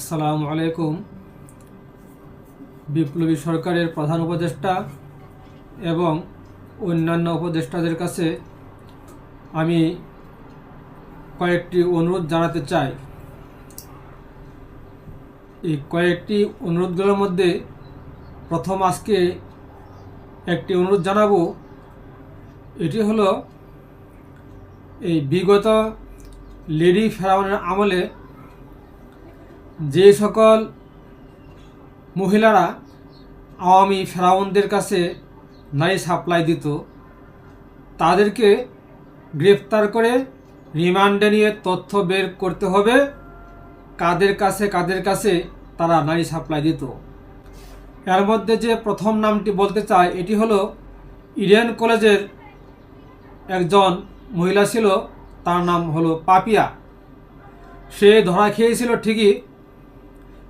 আসসালামু আলাইকুম। বিপ্লবী সরকারের প্রধান উপদেষ্টা এবং অন্যান্য উপদেষ্টাদের কাছে আমি কয়েকটি অনুরোধ জানাতে চাই। এই কয়েকটি অনুরোধগুলোর মধ্যে প্রথম আজকে একটি অনুরোধ জানাব। এটি হলো, এই বিগত লেডি ফেরাউনের আমলে যে সকল মহিলারা আওয়ামী ফেরাউনদের কাছে নারী সাপ্লাই দিত, তাদেরকে গ্রেফতার করে রিমান্ডে নিয়ে তথ্য বের করতে হবে। কাদের কাছে কাদের কাছে তারা নারী সাপ্লাই দিত। এর মধ্যে যে প্রথম নামটি বলতে চাই, এটি হলো ইডেন কলেজের একজন মহিলা ছিল, তার নাম হলো পাপিয়া। সে ধরা খেয়েছিল ঠিকই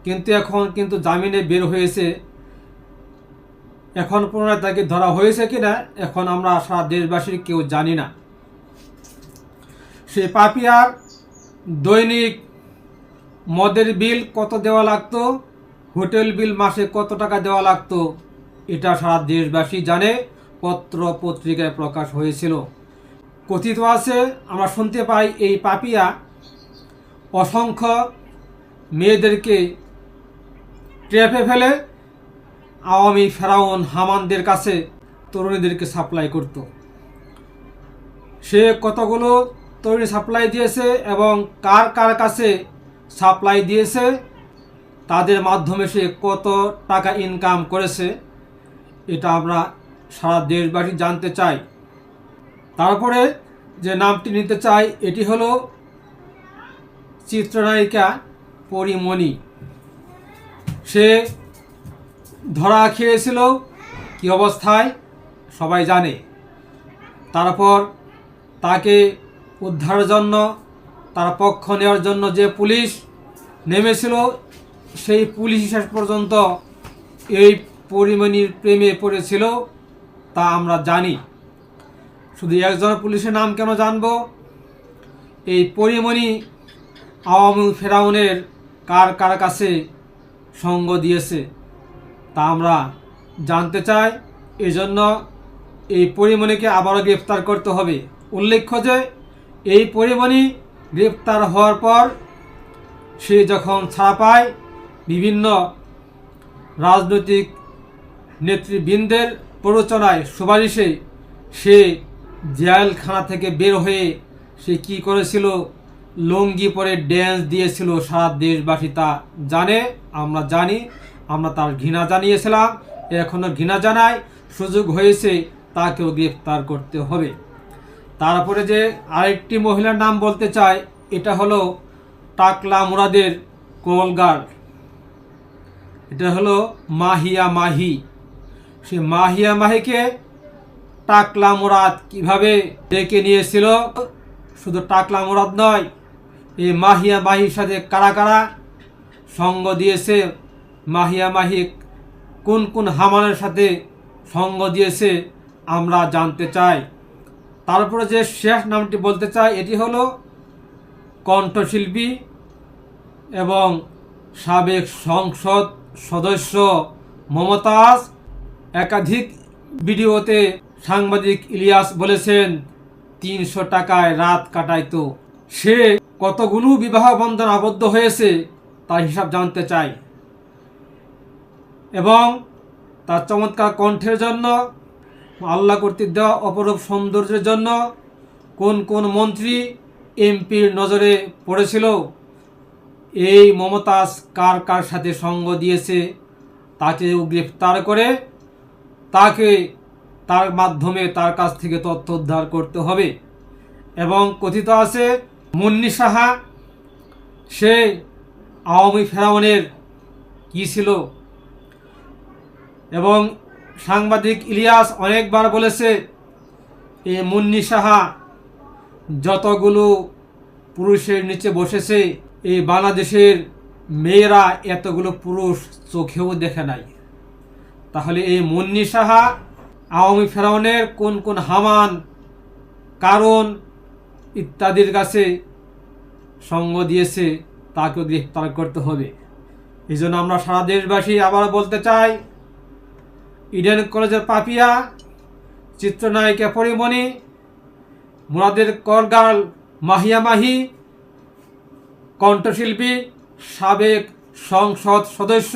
কিন্তু এখন কিন্তু জামিনে বের হয়েছে। এখন পুনরায় তাকে ধরা হয়েছে কিনা, এখন আমরা সারা দেশবাসীর কেউ জানি না। সে পাপিয়ার দৈনিক মদের বিল কত দেওয়া লাগতো? হোটেল বিল মাসে কত টাকা দেওয়া লাগতো? এটা সারা দেশবাসী জানে, পত্র পত্রিকায় প্রকাশ হয়েছিল। কথিত আছে, আমরা শুনতে পাই এই পাপিয়া অসংখ্য মেয়েদেরকে ট্র্যাপে ফেলে আওয়ামী ফেরাউন হামানদের কাছে তরুণীদেরকে সাপ্লাই করত। সে কতগুলো তরুণী সাপ্লাই দিয়েছে এবং কার কার কাছে সাপ্লাই দিয়েছে, তাদের মাধ্যমে সে কত টাকা ইনকাম করেছে, এটা আমরা সারা দেশবাসী জানতে চাই। তারপরে যে নামটি নিতে চাই, এটি হলো চিত্রনায়িকা পরিমণি সে ধরা খেয়েছিল, কি অবস্থায়? সবাই জানে। তারপর তাকে উদ্ধারের জন্য, তার পক্ষ নেওয়ার জন্য যে পুলিশ নেমেছিল, সেই পুলিশ শেষ পর্যন্ত এই পরিমণির প্রেমে পড়েছিল, তা আমরা জানি। শুধু একজন পুলিশের নাম কেন জানব? এই পরিমণি আওয়ামী ফেরাউনের কার কার কাছে সঙ্গ দিয়েছে। তা আমরা জানতে চাই, এজন্য এই পরিমণিকে আবারও গ্রেপ্তার করতে হবে। উল্লেখ্য যে, এই পরিমণি গ্রেপ্তার হওয়ার পর সে যখন ছাড়া পায়, বিভিন্ন রাজনৈতিক নেতৃবৃন্দের প্ররোচনায় সুপারিশে সে জেলখানা থেকে বের হয়ে সে কি করেছিল লুঙ্গি পরে ড্যান্স দিয়েছিল সারা দেশবাসী তা জানে, আমরা জানি, আমরা তার ঘৃণা জানিয়েছিলাম এখনও ঘৃণা জানাই সুযোগ হয়েছে তাকেও গ্রেফতার করতে হবে। তারপরে যে আরেকটি মহিলার নাম বলতে চাই, এটা হলো টাকলা মুরাদের কোলগার্ড এটা হলো মাহিয়া মাহি। সে মাহিয়া মাহিকে টাকলা মুরাদ কীভাবে ডেকে নিয়েছিল? শুধু টাকলা মুরাদ নয় এই মাহিয়া মাহির সাথে কারা কারা? সঙ্গ দিয়েছে মাহিয়া মাহি কোন কোন হামানের সাথে সঙ্গ দিয়েছে আমরা জানতে চাই। তারপরে যে শেষ নামটি বলতে চাই এটি হলো কণ্ঠশিল্পী এবং সাবেক সংসদ সদস্য মমতাজ। একাধিক ভিডিওতে সাংবাদিক ইলিয়াস বলেছেন, তিনশো টাকায় রাত কাটাইতো। সে কতগুলো বিবাহ বন্ধন আবদ্ধ হয়েছে তার হিসাব জানতে চাই। এবং তার চমৎকার কণ্ঠের জন্য, আল্লাহ কর্তৃক দেওয়া অপরূপ সৌন্দর্যের জন্য কোন কোন মন্ত্রী এমপির নজরে পড়েছিল? এই মমতাজ কার কার সাথে সঙ্গ দিয়েছে? তাকে গ্রেফতার করে তাকে তার মাধ্যমে তার কাছ থেকে তথ্য উদ্ধার করতে হবে। এবং কথিত আছে মুন্নি সাহা, সে আওয়ামী ফেরাউনের কী ছিল? এবং সাংবাদিক ইলিয়াস অনেকবার বলেছে, এ মুন্নি সাহা যতগুলো পুরুষের নিচে বসেছে এই বাংলাদেশের মেয়েরা এতগুলো পুরুষ চোখেও দেখে নাই। তাহলে এই মুন্নি সাহা আওয়ামী ফেরাউনের কোন কোন হামান, কারণ ইত্যাদির কাছে সঙ্গ দিয়েছে, তাকেও গ্রেফতার করতে হবে। এই জন্য আমরা সারা দেশবাসী আবার বলতে চাই, ইডেন কলেজের পাপিয়া, চিত্রনায়িকা পরিমণি, মুরাদের করগাল মাহিয়া মাহি, কণ্ঠশিল্পী, সাবেক সংসদ সদস্য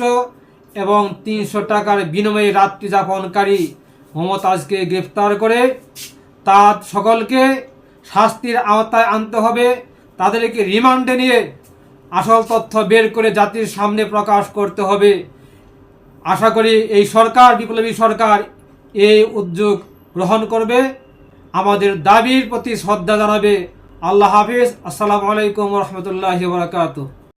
এবং তিনশো টাকার বিনিময়ে রাত্রি যাপনকারী মমতাজকে গ্রেফতার করে, তার সকলকে শাস্তির আওতায় আনতে হবে। তাদেরকে রিমান্ডে নিয়ে আসল তথ্য বের করে জাতির সামনে প্রকাশ করতে হবে। আশা করি এই সরকার, বিপ্লবী সরকার এই উদ্যোগ গ্রহণ করবে। আমাদের দাবির প্রতি শ্রদ্ধা জানাবে। আল্লাহ হাফিজ। আসসালামু আলাইকুম রহমতুল্লাহ বারকাতুহ।